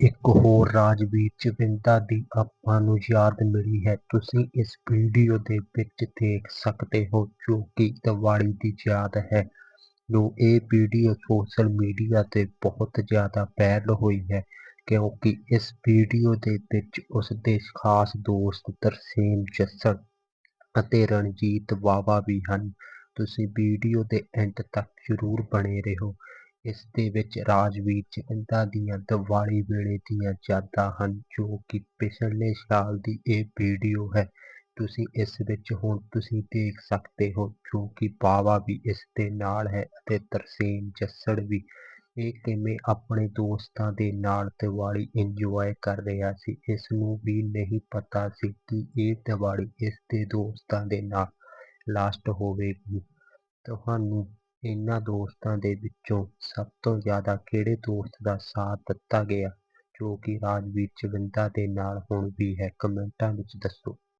ਇੱਕ ਹੋਰ ਰਾਜਵੀਰ ਚਵਿੰਦਾ ਦੀ ਆਪਾਂ ਨੂੰ ਯਾਦ ਮਿਲੀ ਹੈ। ਤੁਸੀਂ ਇਸ ਵੀਡੀਓ ਦੇ ਵਿੱਚ ਦੇਖ ਸਕਦੇ ਹੋ ਜੋ ਕਿ ਦੀਵਾਲੀ ਦੀ ਯਾਦ ਹੈ। ਜੋ ਇਹ ਵੀਡੀਓ ਸੋਸ਼ਲ ਮੀਡੀਆ ਤੇ ਬਹੁਤ ਜ਼ਿਆਦਾ ਵਾਇਰਲ ਹੋਈ ਹੈ ਕਿਉਂਕਿ ਇਸ ਵੀਡੀਓ ਦੇ ਵਿੱਚ ਉਸ ਦੇ ਖਾਸ ਦੋਸਤ ਤਰਸੇਮ ਜੱਸੜ ਅਤੇ ਰਣਜੀਤ ਵਾਵਾ ਵੀ ਹਨ। ਤੁਸੀਂ ਵੀਡੀਓ ਦੇ ਐਂਡ ਤੱਕ ਜ਼ਰੂਰ ਬਣੇ ਰਹੋ। ਇਸ ਦੇ ਵਿੱਚ ਰਾਜਵੀਰ ਚਵਿੰਦਾ ਦੀਆਂ ਦੀਵਾਲੀ ਵੇਲੇ ਦੀਆਂ ਯਾਦਾਂ ਹਨ, ਜੋ ਕਿ ਪਿਛਲੇ ਸਾਲ ਦੀ ਇਹ ਵੀਡੀਓ ਹੈ। ਤੁਸੀਂ ਇਸ ਵਿੱਚ ਹੁਣ ਤੁਸੀਂ ਦੇਖ ਸਕਦੇ ਹੋ, ਜੋ ਕਿ ਬਾਵਾ ਵੀ ਇਸ ਦੇ ਨਾਲ ਹੈ ਅਤੇ ਤਰਸੇਮ ਜੱਸੜ ਵੀ। ਇਹ ਕਿਵੇਂ ਆਪਣੇ ਦੋਸਤਾਂ ਦੇ ਨਾਲ ਦੀਵਾਲੀ ਇੰਜੋਏ ਕਰ ਰਿਹਾ ਸੀ ਇਸ ਨੂੰ ਵੀ ਨਹੀਂ ਪਤਾ ਸੀ ਕਿ ਇਹ ਦੀਵਾਲੀ ਇਸ ਦੇ ਦੋਸਤਾਂ ਦੇ ਨਾਲ ਲਾਸਟ ਹੋਵੇਗੀ। ਤੁਹਾਨੂੰ ਇਹਨਾਂ ਦੋਸਤਾਂ ਦੇ ਵਿੱਚੋਂ ਸਭ ਤੋਂ ਜ਼ਿਆਦਾ ਕਿਹੜੇ ਦੋਸਤ ਦਾ ਸਾਥ ਦਿੱਤਾ ਗਿਆ? ਜੋ ਕਿ ਰਾਜਵੀਰ ਚਵਿੰਦਾ ਦੇ ਨਾਲ ਹੁਣ ਵੀ ਹੈ, ਕਮੈਂਟਾਂ ਵਿੱਚ ਦੱਸੋ।